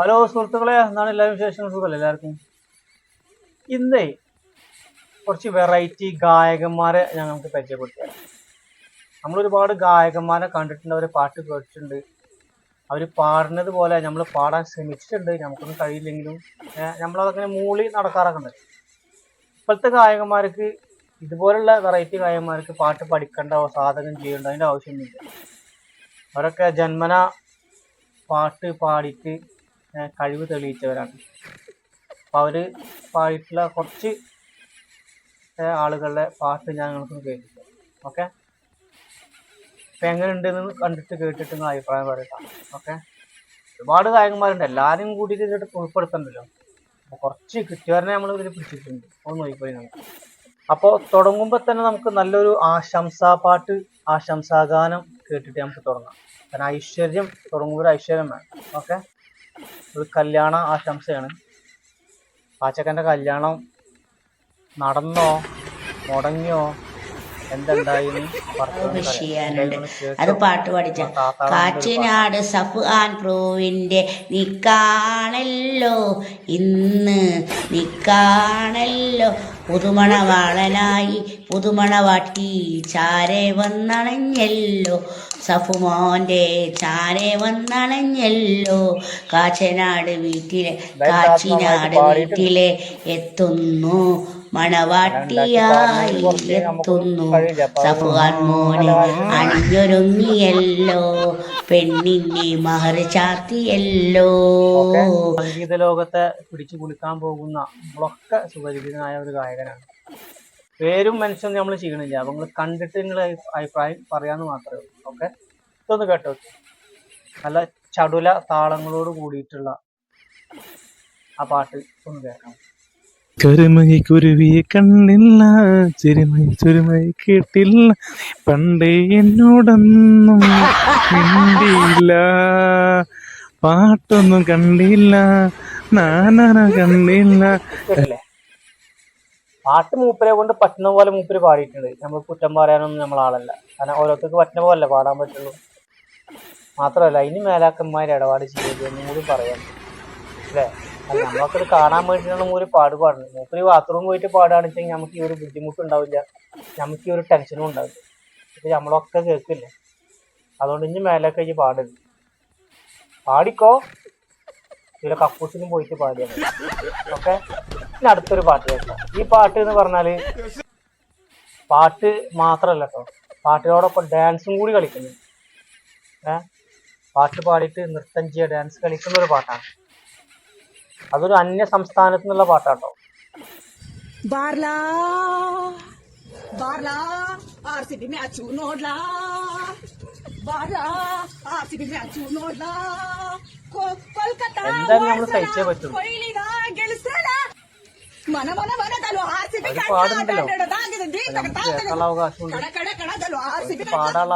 Hello സുഹൃത്തുക്കളെ. എന്നാണ് എല്ലാവരും വിശേഷങ്ങൾ സുഖമല്ലേ എല്ലാവർക്കും? ഇന്നേ കുറച്ച് വെറൈറ്റി ഗായകന്മാരെ ഞങ്ങൾക്ക് പരിചയപ്പെടുത്തുക നമ്മൾ ഒരുപാട് ഗായകന്മാരെ കണ്ടിട്ടുണ്ട്. അവരെ പാട്ട് കേട്ടിട്ടുണ്ട്. അവർ പാടുന്നത് പോലെ നമ്മൾ പാടാൻ ശ്രമിച്ചിട്ടുണ്ട്. നമുക്കൊന്നും കഴിയില്ലെങ്കിലും. നമ്മളതങ്ങനെ മൂളി നടക്കാറൊക്കെ ഉണ്ട്. ഇപ്പോഴത്തെ ഗായകന്മാർക്ക് ഇതുപോലുള്ള വെറൈറ്റി ഗായകന്മാർക്ക് പാട്ട് പഠിക്കേണ്ട സാധകം ചെയ്യേണ്ട അതിന്റെ ആവശ്യമൊന്നുമില്ല. അവരൊക്കെ ജന്മന പാട്ട് പാടിയിട്ട് കഴിവ് തെളിയിച്ചവരാണ്. അപ്പോൾ അവർ പാടിയിട്ടുള്ള കുറച്ച് ആളുകളുടെ പാട്ട് ഞങ്ങൾക്ക് കേൾപ്പിച്ചു ഓക്കെ? അപ്പം എങ്ങനെ ഉണ്ടെന്ന് കണ്ടിട്ട് കേട്ടിട്ട് നിങ്ങൾ അഭിപ്രായം പറയുക ഓക്കെ? ഒരുപാട് ഗായകന്മാരുണ്ട്. എല്ലാവരും കൂടിയിട്ട് ഇതിട്ട് ഉൾപ്പെടുത്തണ്ടല്ലോ. കുറച്ച് കിട്ടിയവരനെ നമ്മൾ ഇതിൽ പിടിച്ചിട്ടുണ്ട്. ഒന്ന് നോക്കിപ്പോയി നമുക്ക്. അപ്പോൾ തുടങ്ങുമ്പോൾ തന്നെ നമുക്ക് നല്ലൊരു ആശംസാ പാട്ട് ആശംസാഗാനം കേട്ടിട്ട് നമുക്ക് തുടങ്ങാം. കാരണം ഐശ്വര്യം തുടങ്ങുമ്പോൾ ഐശ്വര്യം വേണം. ഓക്കെ? ഒരു കല്യാണ ആശംസയാണ്. പാച്ചക്കന്റെ കല്യാണം നടന്നോ മുടങ്ങിയോ ചെയ്യാനുണ്ട് അത് പാട്ട് പഠിച്ച കാച്ചിനാട് സഫ്ആൻ പ്രോവിന്റെ നിക്കാണല്ലോ ഇന്ന് നിക്കാണല്ലോ പുതുമണവാളനായി പുതുമണവാട്ടി ചാരെ വന്നണഞ്ഞല്ലോ. സഫുമോന്റെ ചാരെ വന്നണഞ്ഞല്ലോ. കാച്ചനാട് വീട്ടിലെ കാച്ചിനാട് വീട്ടിലെ എത്തുന്നു. മണവാട്ടിയായി എത്തുന്നു. സഫുഹാൻ മോനെ അണിഞ്ഞൊരുങ്ങിയല്ലോ. പെണ്ണിനെ മഹർ ചാർത്തിയല്ലോ സംഗീത ലോകത്തെ പിടിച്ചു കുളിക്കാൻ പോകുന്ന നമ്മളൊക്കെ സുപരിചിതനായ ഒരു ഗായകനാണ് പേരും മനുഷ്യൻ നമ്മൾ ചെയ്യണില്ല അപ്പൊ നിങ്ങൾ കണ്ടിട്ട് നിങ്ങൾ അഭിപ്രായം പറയാന്ന് മാത്രമേ ഉള്ളൂ. ഓക്കെ? ഇതൊന്ന് കേട്ടോ. നല്ല ചടുല താളങ്ങളോട് കൂടിയിട്ടുള്ള ആ പാട്ട് ഒന്ന് കേൾക്കാം. കരുമൈ കുരുവിയെ കണ്ടില്ല ചെരുമൈ ചുരുമൈ കേട്ടില്ല. പണ്ടേ എന്നോടൊന്നും മിണ്ടിയില്ല. പാട്ടൊന്നും കണ്ടില്ല നാനന കണ്ടില്ല. പാട്ട് മൂപ്പരെ കൊണ്ട് പറ്റുന്ന പോലെ മൂപ്പര് പാടിയിട്ടുണ്ട്. നമ്മൾ കുറ്റം പറയാനൊന്നും നമ്മൾ ആളല്ല. കാരണം ഓരോരുത്തർക്ക് പറ്റുന്ന പോലെ പാടാൻ പറ്റുള്ളൂ. മാത്രമല്ല ഇനി മേലാക്കന്മാർ ഇടപാട് ചെയ്യരുത് എന്നും കൂടി പറയാൻ അല്ലേ? അല്ല നമ്മളൊക്കെ കാണാൻ വേണ്ടിയിട്ടാണ് മൂപ്പര് പാട് പാടുന്നത് മൂപ്പര് ബാത്റൂം പോയിട്ട് പാടുകയാണെന്ന് നമുക്ക് ഈ ഒരു ബുദ്ധിമുട്ടുണ്ടാവില്ല. നമുക്ക് ഈ ഒരു ടെൻഷനും ഉണ്ടാവില്ല. ഇത് നമ്മളൊക്കെ കേൾക്കില്ലേ? അതുകൊണ്ട് ഇനി മേലൊക്കെ ഇനി പാടരുത്. പാടിക്കോ? ഇവിടെ കക്കൂസിനും പോയിട്ട് പാടിയാൽ ഓക്കെ? ഇതിന് അടുത്തൊരു പാട്ട് കേട്ടോ ഈ പാട്ട് എന്ന് പറഞ്ഞാൽ പാട്ട് മാത്രല്ല കേട്ടോ പാട്ടിനോടൊപ്പം ഡാൻസും കൂടി കളിക്കുന്നു. ഏഹ് പാട്ട് പാടിയിട്ട് നൃത്തം ചെയ്യുക ഡാൻസ് കളിക്കുന്ന ഒരു പാട്ടാണ്. അതൊരു അന്യ സംസ്ഥാനത്തു നിന്നുള്ള പാട്ടാട്ടോ. ബാർലാ ബാർലാ മേ മേ എന്തായാലും നമ്മൾ സഹിച്ചേ പറ്റുള്ളൂ. കേൾക്കാനുള്ള അവകാശമുണ്ട്? പാടാനുള്ള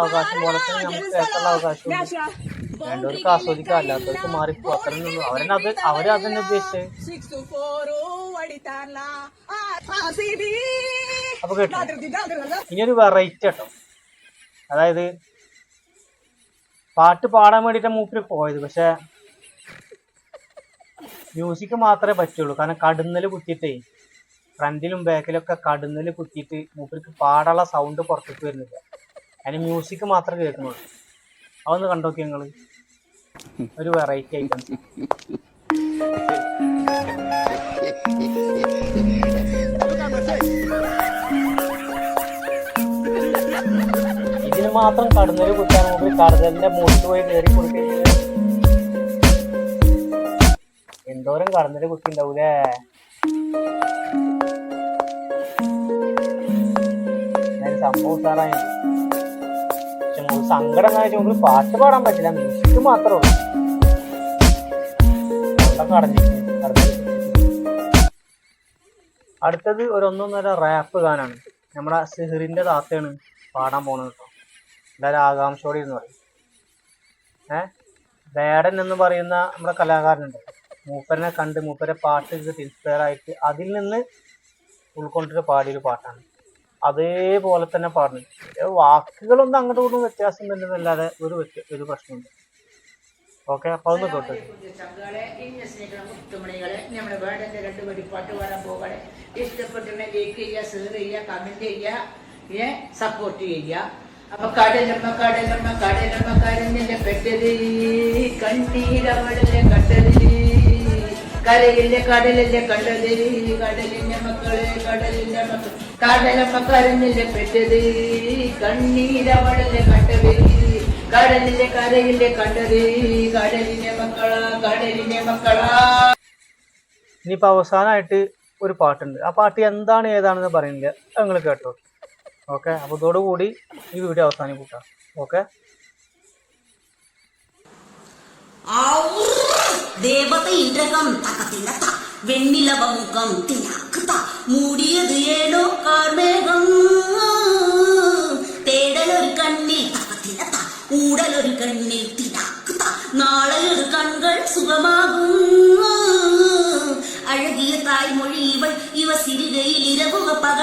രണ്ടുപേർക്ക് ആസ്വദിക്കാം അല്ലാത്തവർക്ക് മാറിപ്പോ അത്രയും അവരത് അവരതന്നെ ഉദ്ദേശിച്ചത് അപ്പൊ കേട്ടോ. ഇനിയൊരു വെറൈറ്റി കേട്ടോ. അതായത് പാട്ട് പാടാൻ വേണ്ടിയിട്ടാണ് മൂപ്പര് പോയത്. പക്ഷെ മ്യൂസിക് മാത്രമേ പറ്റുള്ളൂ. കാരണം കടുന്നൽ കുത്തിയിട്ടേ ഫ്രണ്ടിലും ബാക്കിലൊക്കെ കടുന്നൽ കുത്തിയിട്ട് മൂപ്പർക്ക് പാടുള്ള സൗണ്ട് പുറത്തേക്ക് വരുന്നില്ല. അതിന് മ്യൂസിക് മാത്രമേ കേൾക്കുന്നുള്ളൂ. അതൊന്ന് കണ്ടോക്കി ഞങ്ങൾ ഒരു വെറൈറ്റി ഐറ്റംസ് ഇതിന് മാത്രം കടന്നൽ കുത്താൻ മുമ്പ് കടന്നലിന്റെ പോയി കയറി കൊടുക്കുകയും എന്തോരം കറന്നിട്ട് കുട്ടി ഉണ്ടാവൂലേ സംഭവം ഉഷാറായി. പക്ഷെ നമുക്ക് സങ്കടം എന്ന് വെച്ചാൽ നമുക്ക് പാട്ട് പാടാൻ പറ്റില്ല. മ്യൂസിക് മാത്രമേ ഉള്ളൂ. അടുത്തത് ഒരു ഒന്നൊന്നര റാപ്പ് ഗാനാണ്. നമ്മുടെ സിഹിറിന്റെ താത്തയാണ് പാടാൻ പോണത് കേട്ടോ. എന്തായാലും ആകാംക്ഷയോടെ ഇരുന്ന് പറയും. ഏ? വേടൻ എന്ന് പറയുന്ന നമ്മുടെ കലാകാരനുണ്ട്. മൂപ്പരനെ കണ്ട് മൂപ്പരെ പാട്ട് ഇൻസ്പയർ ആയിട്ട് അതിൽ നിന്ന് ഉൾക്കൊണ്ടിട്ട് പാടിയൊരു പാട്ടാണ്. അതേപോലെ തന്നെ പാടുന്നു. വാക്കുകളൊന്നും അങ്ങോട്ടും ഇങ്ങോട്ടും വ്യത്യാസം വരുന്നതല്ലാതെ ഒരു ഒരു പ്രശ്നമുണ്ട് ഓക്കെ അപ്പൊ അതൊന്ന് തൊട്ട് രണ്ട് വരി പാട്ട് പാടാൻ പോകണേ ഇഷ്ടപ്പെട്ടിട്ടുണ്ടെങ്കിൽ ലൈക്ക് സപ്പോർട്ട് ചെയ്യുക അപ്പൊ കടലമ്മ കടലമ്മ കടലമ്മ കരഞ്ഞിന്റെ പെട്ടത് കണ്ണീരവളല്ലേ കണ്ടത് കരയിലെ കടലിലെ കണ്ടത് കടലിന്റെ മക്കളെ കടലിന്റെ മക്കൾ. കടലമ്മ കരഞ്ഞില്ലേ പെട്ടത് കണ്ണീരവളല്ലേ കണ്ടത് കടലിലെ കരയിലെ കണ്ടത് കടലിന്റെ മക്കളാ കടലിന്റെ മക്കളാ. ഇനിയിപ്പോൾ അവസാനമായിട്ട് ഒരു പാട്ടുണ്ട്. ആ പാട്ട് എന്താണ് ഏതാണെന്ന് പറയുന്നില്ല. നിങ്ങൾ കേട്ടോ ഓക്കെ? അപ്പോൾ ഇതോടുകൂടി ഈ വീഡിയോ അവസാനിപ്പിക്കാം. ഓക്കെ? ദേവത ഇന്ദ്രകം തകത്തിനത്ത വെണ്ണിലവ മുഖം തിനാക്കത്ത മൂടിയത് ഏടോ കാർമേഘം. തേടലൊരു കണ്ണിൽ തകത്തിനത്ത ഊടലൊരു കണ്ണിൽ തിനാക്കത്ത നാളെ ഒരു കൺകൾ സുഖമാകും. അഴകിയ തായ്മൊഴി ഇവൾ ഇവ സിരികയിൽ ഇരവുക പകൽ